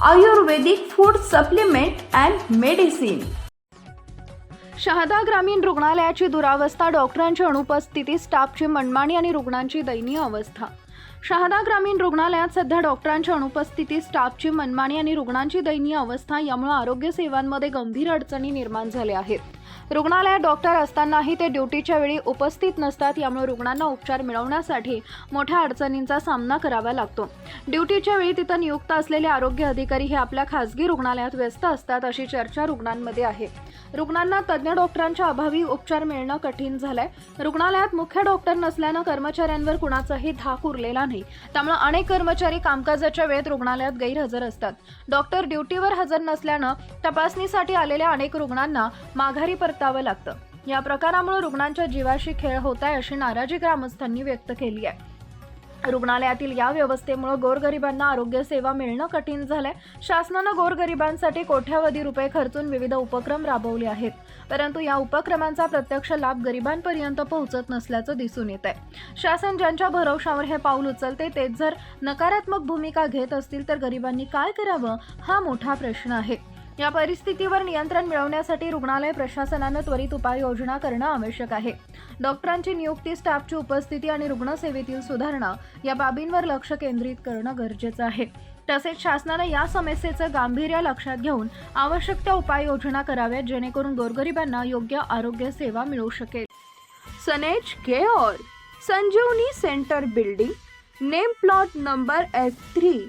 Ayurvedic food supplement and medicine Shahada ग्रामीण रुग्णालयाची दुरावस्था डॉक्टरांची अनुपस्थिती स्टाफची मनमानी आणि रुग्णांची दयनीय अवस्था. शहादा ग्रामीण रुग्णालयात सध्या डॉक्टरांची अनुपस्थिती स्टाफची मनमानी आणि रुग्णांची दयनीय अवस्था यामुळे आरोग्य सेवांमध्ये गंभीर अडचणी निर्माण झाल्या आहेत. रुग्णालयात डॉक्टर असतानाही ते ड्युटीच्या वेळी उपस्थित नसतात यामुळे रुग्णांना उपचार मिळवण्यासाठी मोठ्या अडचणींचा सामना करावा लागतो. ड्युटीच्या वेळी तिथं नियुक्त असलेले आरोग्य अधिकारी हे आपल्या खासगी रुग्णालयात व्यस्त असतात अशी चर्चा रुग्णांमध्ये आहे. रुग्णांना तज्ज्ञ डॉक्टरांच्या अभावी उपचार मिळणं कठीण झालंय. रुग्णालयात मुख्य डॉक्टर नसल्यानं कर्मचाऱ्यांवर कुणाचाही धाक उरलेला नाही. त्यामुळे अनेक कर्मचारी कामकाजाच्या वेळेत रुग्णालयात गैरहजर असतात. डॉक्टर ड्युटीवर हजर नसल्यानं तपासणीसाठी आलेल्या अनेक रुग्णांना माघारी परतावं लागतं. या प्रकारामुळे रुग्णांच्या जीवाशी खेळ होत आहे अशी नाराजी ग्रामस्थांनी व्यक्त केली आहे. रुग्णालयातील या व्यवस्थेमुळे गोरगरिबांना आरोग्य सेवा मिळणं कठीण झालंय. शासनानं गोरगरिबांसाठी कोट्यावधी रुपये खर्चून विविध उपक्रम राबवले आहेत. परंतु या उपक्रमांचा प्रत्यक्ष लाभ गरिबांपर्यंत पोहोचत नसल्याचं दिसून येत आहे शासन ज्यांच्या भरवशावर हे पाऊल उचलते तेच जर नकारात्मक भूमिका घेत असतील तर गरिबांनी काय करावं? हा मोठा प्रश्न आहे. या परिस्थितीवर नियंत्रण मिळवण्यासाठी रुग्णालय प्रशासनानं त्वरित उपाययोजना करणं आवश्यक आहे. डॉक्टरांची नियुक्ती स्टाफची उपस्थिती आणि रुग्णसेवेतील सुधारणा या बाबींवर लक्ष केंद्रित करणं गरजेचं आहे. तसेच शासनानं या समस्येचं गांभीर्य लक्षात घेऊन आवश्यक त्या उपाययोजना कराव्यात जेणेकरून गोरगरिबांना योग्य आरोग्य सेवा मिळू शकेल. सनेज care Sanjivani centre building name plot number F three